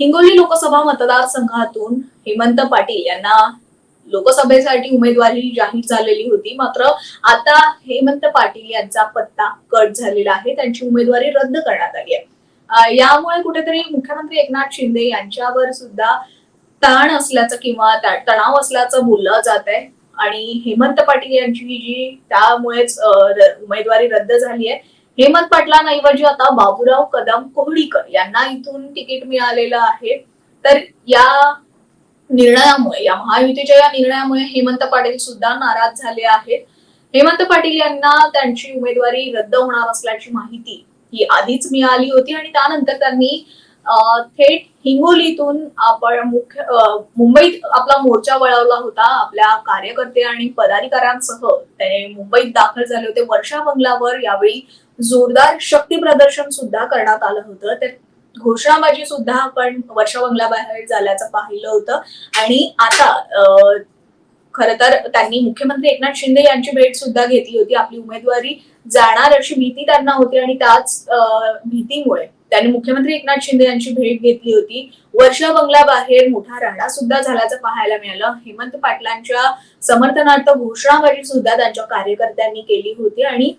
हिंगोली लोकसभा मतदारसंघातून हेमंत पाटील यांना लोकसभेसाठी उमेदवारी जाहीर झालेली होती. मात्र आता हेमंत पाटील यांचा पत्ता कट झालेला आहे. त्यांची उमेदवारी रद्द करण्यात आली आहे. यामुळे कुठेतरी मुख्यमंत्री एकनाथ शिंदे यांच्यावर सुद्धा ताण असल्याचं किंवा तणाव असल्याचं बोललं जात आहे. आणि हेमंत पाटील यांची जी त्यामुळेच उमेदवारी रद्द झाली आहे. हेमंत पाटलांऐवजी आता बाबूराव कदम कोहडीकर यांना इथून तिकीट मिळालेलं आहे. तर या निर्णयामुळे या महायुतीच्या या निर्णयामुळे हेमंत पाटील सुद्धा नाराज झाले आहेत. हेमंत पाटील यांना त्यांची उमेदवारी रद्द होणार असल्याची माहिती ही आधीच मिळाली होती आणि त्यानंतर त्यांनी थेट हिंगोलीतून आपण मुख्य मुंबईत आपला मोर्चा वळवला होता. आपल्या कार्यकर्ते आणि पदाधिकाऱ्यांसह ते मुंबईत दाखल झाले होते. वर्षा बंगलावर यावेळी जोरदार शक्ती प्रदर्शन सुद्धा करण्यात आलं होतं. तर घोषणाबाजी सुद्धा आपण वर्षा बंगल्याबाहेर झाल्याचं पाहिलं होतं. आणि आता खर तर त्यांनी मुख्यमंत्री एकनाथ शिंदे यांची भेट सुद्धा घेतली होती. आपली उमेदवारी जाणार अशी भीती त्यांना होती आणि त्याच भीतीमुळे त्यांनी मुख्यमंत्री एकनाथ शिंदे यांची भेट घेतली होती. वर्षा बंगल्याबाहेर मोठा राडा सुद्धा झाल्याचं पाहायला मिळालं. हेमंत पाटलांच्या समर्थनार्थ घोषणाबाजी सुद्धा त्यांच्या कार्यकर्त्यांनी केली होती आणि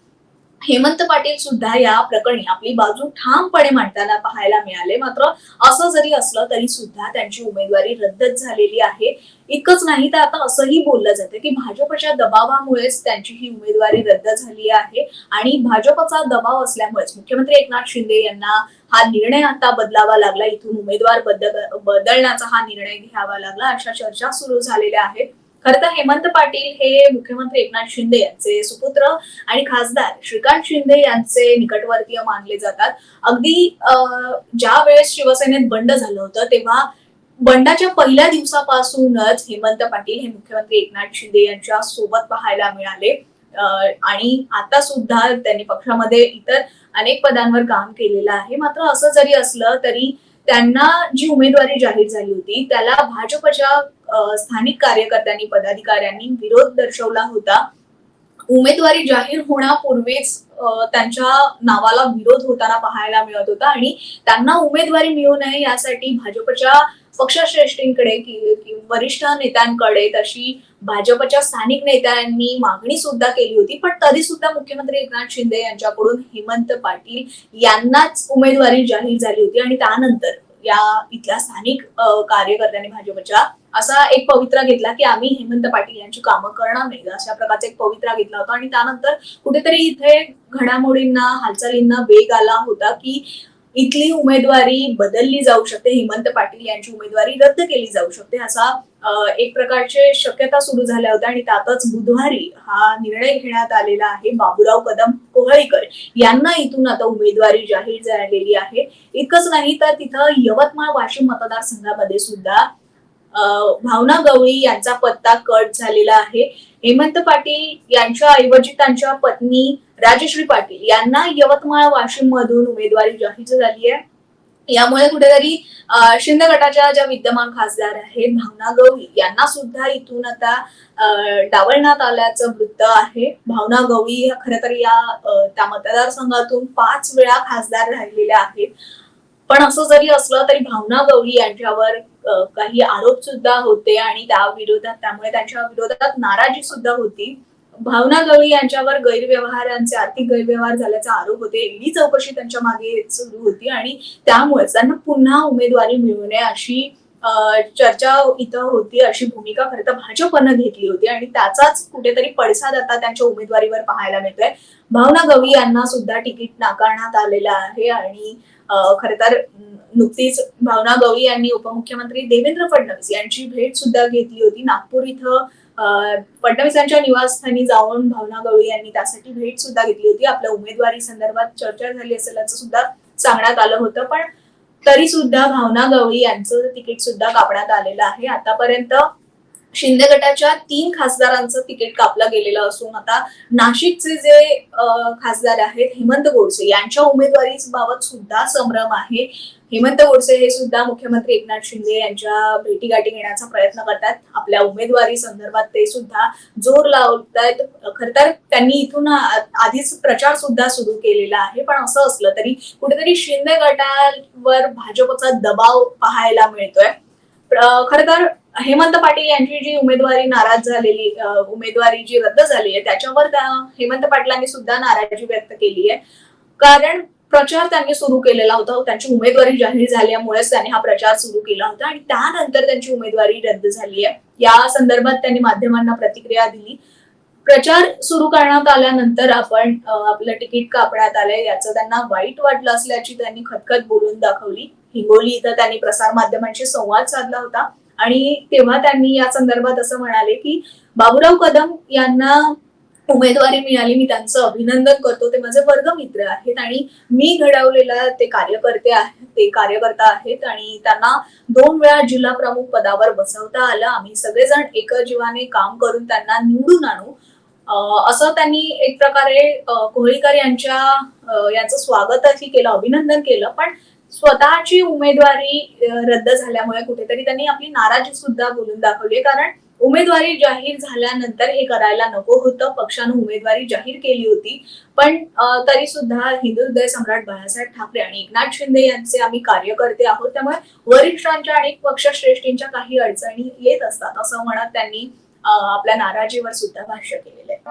हेमंत पाटील सुद्धा या प्रकरणी आपली बाजू ठामपणे मांडताना पाहायला मिळाले. मात्र असं जरी असलं तरी सुद्धा त्यांची उमेदवारी रद्दच झालेली आहे. इतकंच नाही तर आता असंही बोललं जातं की भाजपच्या दबावामुळेच त्यांची ही उमेदवारी रद्द झाली आहे आणि भाजपचा दबाव असल्यामुळेच मुख्यमंत्री एकनाथ शिंदे यांना हा निर्णय आता बदलावा लागला. इथून उमेदवार बदल बदलण्याचा हा निर्णय घ्यावा लागला. अशा चर्चा सुरू झालेल्या आहेत. खरं तर हेमंत पाटील हे मुख्यमंत्री एकनाथ शिंदे यांचे सुपुत्र आणि खासदार श्रीकांत शिंदे यांचे निकटवर्तीय मानले जातात. अगदी ज्या वेळेस शिवसेनेत बंड झालं होतं तेव्हा बंडाच्या पहिल्या दिवसापासूनच हेमंत पाटील हे मुख्यमंत्री एकनाथ शिंदे यांच्या सोबत पाहायला मिळाले. आणि आता सुद्धा त्यांनी पक्षामध्ये इतर अनेक पदांवर काम केलेलं आहे. मात्र असं जरी असलं तरी त्यांना जी उमेदवारी जाहीर झाली होती त्याला भाजपच्या स्थानिक कार्यकर्त्यांनी पदाधिकाऱ्यांनी विरोध दर्शवला होता. उमेदवारी जाहीर होण्यापूर्वीच त्यांच्या नावाला विरोध होताना पाहायला मिळत होता आणि त्यांना उमेदवारी मिळू नये यासाठी भाजपच्या पक्षश्रेष्ठींकडे कि- वरिष्ठ नेत्यांकडे तशी भाजपच्या स्थानिक नेत्यांनी मागणी सुद्धा केली होती. पण तरी सुद्धा मुख्यमंत्री एकनाथ शिंदे यांच्याकडून हेमंत पाटील यांनाच उमेदवारी जाहीर झाली होती आणि त्यानंतर या इथल्या स्थानिक कार्यकर्त्यांनी भाजपच्या असा एक पवित्रा घेतला की आम्ही हेमंत पाटील यांची कामं करणार नाही. अशा प्रकारचा एक पवित्रा घेतला होता. आणि त्यानंतर कुठेतरी इथे घडामोडींना हालचालींना वेग आला होता की इथली उमेदवारी बदलली जाऊ शकते. हेमंत पाटील यांची उमेदवारी रद्द केली जाऊ शकते असा एक प्रकारचे शक्यता सुरू झाल्या होत्या. आणि त्यातच बुधवारी हा निर्णय घेण्यात आलेला आहे बाबूराव कदम कोहळीकर. यांना इथून आता उमेदवारी जाहीर झालेली आहे. इतकंच नाही तर तिथं यवतमाळ वाशिम मतदारसंघामध्ये सुद्धा भावना गवळी यांचा पत्ता कट झालेला आहे. हेमंत पाटील यांच्या ऐवजी त्यांच्या पत्नी राजश्री पाटील यांना यवतमाळ वाशिम मधून उमेदवारी जाहीर झाली आहे. यामुळे कुठेतरी शिंदे गटाच्या ज्या विद्यमान खासदार आहेत भावना गवळी यांना सुद्धा इथून आता डावलण्यात आल्याचं वृत्त आहे. भावना गवळी खरं तर या त्या मतदारसंघातून पाच वेळा खासदार राहिलेल्या आहेत. पण असं जरी असलं तरी भावना गवळी यांच्यावर काही आरोप सुद्धा होते आणि त्या विरोधात त्यामुळे त्यांच्या विरोधात नाराजी सुद्धा होती. भावना गवळी यांच्यावर गैरव्यवहारांचे आर्थिक गैरव्यवहार झाल्याचा आरोप होते. ईडी चौकशी त्यांच्या मागे सुरू होती आणि त्यामुळेच त्यांना पुन्हा उमेदवारी मिळू नये अशी चर्चा इथं होती अशी भूमिका खरं तर भाजपनं घेतली होती आणि त्याचाच कुठेतरी पडसाद आता त्यांच्या उमेदवारीवर पाहायला मिळतोय. भावना गवळी यांना सुद्धा तिकीट नाकारण्यात आलेलं आहे आणि खरं तर नुकतीच भावना गवळी यांनी उपमुख्यमंत्री देवेंद्र फडणवीस यांची भेट सुद्धा घेतली होती. नागपूर इथं फडणवीसांच्या निवासस्थानी जाऊन भावना गवळी यांनी त्यासाठी भेट सुद्धा घेतली होती. आपल्या उमेदवारी संदर्भात चर्चा झाली असेल असं सुद्धा सांगण्यात आलं होतं. पण तरी सुद्धा भावना गवळी यांचं तिकीट सुद्धा कापण्यात आलेलं आहे. आतापर्यंत शिंदे गटाच्या तीन खासदारांचं तिकीट कापलं गेलेलं असून आता नाशिकचे जे खासदार आहेत हेमंत गोडसे यांच्या उमेदवारी बाबत सुद्धा संभ्रम आहे. हेमंत गोडसे हे सुद्धा मुख्यमंत्री एकनाथ शिंदे यांच्या भेटीगाठी घेण्याचा प्रयत्न करतात. आपल्या उमेदवारी संदर्भात ते सुद्धा जोर लावत आहेत खर तर त्यांनी इथून आधीच प्रचार सुद्धा सुरू केलेला आहे. पण असं असलं तरी कुठेतरी शिंदे गटावर भाजपचा दबाव पाहायला मिळतोय. खर तर हेमंत पाटील यांची जी उमेदवारी नाराज झालेली उमेदवारी जी रद्द झाली आहे त्याच्यावर हेमंत पाटलांनी सुद्धा नाराजी व्यक्त केली आहे. कारण प्रचार त्यांनी सुरू केलेला होता त्यांची उमेदवारी जाहीर झाल्यामुळेच त्यांनी हा प्रचार सुरू केला होता आणि त्यानंतर त्यांची उमेदवारी रद्द झाली आहे. या संदर्भात त्यांनी माध्यमांना प्रतिक्रिया दिली. प्रचार सुरू करण्यात आल्यानंतर आपण आपलं तिकीट कापण्यात आलंय याचं त्यांना वाईट वाटलं असल्याची त्यांनी खतखत बोलून दाखवली. हिंगोली इथं त्यांनी प्रसार माध्यमांशी संवाद साधला होता. आणि तेव्हा त्यांनी या संदर्भात असं म्हणाले की बाबूराव कदम यांना उमेदवारी मिळाली मी त्यांचं अभिनंदन करतो. ते माझे वर्गमित्र आहेत आणि मी घडवलेला ते कार्यकर्ते आहेत ते कार्यकर्ता आहेत आणि त्यांना दोन वेळा जिल्हा प्रमुख पदावर बसवता आलं. आम्ही सगळेजण एकजीवाने काम करून त्यांना निवडून आणू. असं त्यांनी एक प्रकारे कोहळीकर यांच्या यांचं स्वागतही केलं अभिनंदन केलं. पण स्वतःची उमेदवारी रद्द झाल्यामुळे कुठेतरी त्यांनी आपली नाराजी सुद्धा बोलून दाखवली कारण उमेदवारी जाहीर झाल्यानंतर हे करायला नको होतं. पक्षानं उमेदवारी जाहीर केली होती. पण तरी सुद्धा हिंदू हृदय सम्राट बाळासाहेब ठाकरे आणि एकनाथ शिंदे यांचे आम्ही कार्यकर्ते आहोत. त्यामुळे वरिष्ठांच्या आणि पक्षश्रेष्ठींच्या काही अडचणी येत असतात असं म्हणत त्यांनी आपल्या नाराजीवर सुद्धा भाष्य केलेलं आहे.